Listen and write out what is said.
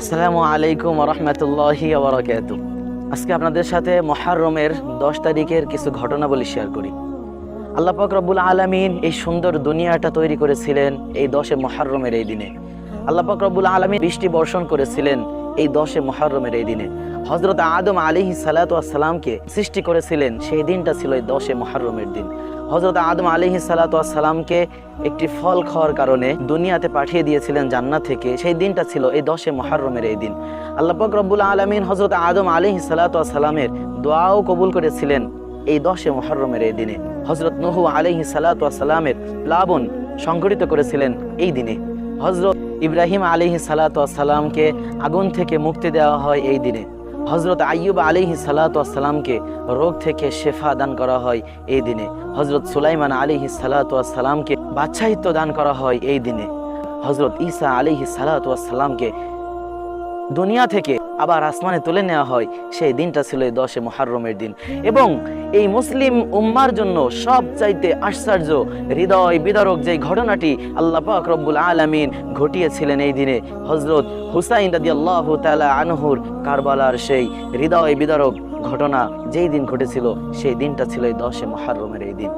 আসসালামু আলাইকুম রহমতুল্লাহি আবরাকাত আজকে আপনাদের সাথে মহারমের দশ তারিখের কিছু ঘটনা বলি শেয়ার করি। আল্লাহ পাক রব্বুল আলমিন এই সুন্দর দুনিয়াটা তৈরি করেছিলেন এই দশে মহারমের এই দিনে। আল্লাহ পাক রব্বুল আলমিন বৃষ্টি বর্ষণ করেছিলেন এই দশে মহারমের এই দিনে। হজরত আদম আলিহি সালাতামকে সৃষ্টি করেছিলেন, সেই দিনটা ছিল এই দশে মহারমের দিন। হজরত আদম আলিহি সালাতামকে একটি ফল খাওয়ার কারণে দুনিয়াতে পাঠিয়ে দিয়েছিলেন জান্নাত থেকে, সেই দিনটা ছিল এই দশে মহারমের এই দিন। আল্লাহ রব্বুল আলমিন হজরত আদম আলিহি সালাতামের দোয়াও কবুল করেছিলেন এই দশে মহরমের এই দিনে। হজরত নহু আলহি সালাতামের প্লাবন সংঘটিত করেছিলেন এই দিনে। হজরত ইব্রাহিম আলিহি সালাতামকে আগুন থেকে মুক্তি দেওয়া হয় এই দিনে। হজরত আইয়ুব আলিহি সালাতামকে রোগ থেকে শেফা দান করা হয় এই দিনে। হজরত সুলাইমান আলিহি সালাতামকে বাচ্চাহিত্য দান করা হয় এই দিনে। হজরত ঈসা আলিহি সালাতামকে দুনিয়া থেকে আবার আসমানে তুলে নেওয়া হয়। সেই দিনটা ছিল এই দশে মহারমের দিন। এবং এই মুসলিম উম্মার জন্য সব চাইতে আশ্চর্য, হৃদয় বিদারক যে ঘটনাটি আল্লাহ পাক আলমিন ঘটিয়েছিলেন এই দিনে হজরত হুসাইন রাদি আল্লাহ তালা আনহুর কারবালার সেই হৃদয় বিদারক ঘটনা যেই দিন ঘটেছিল, সেই দিনটা ছিল এই দশে মহারমের এই দিন।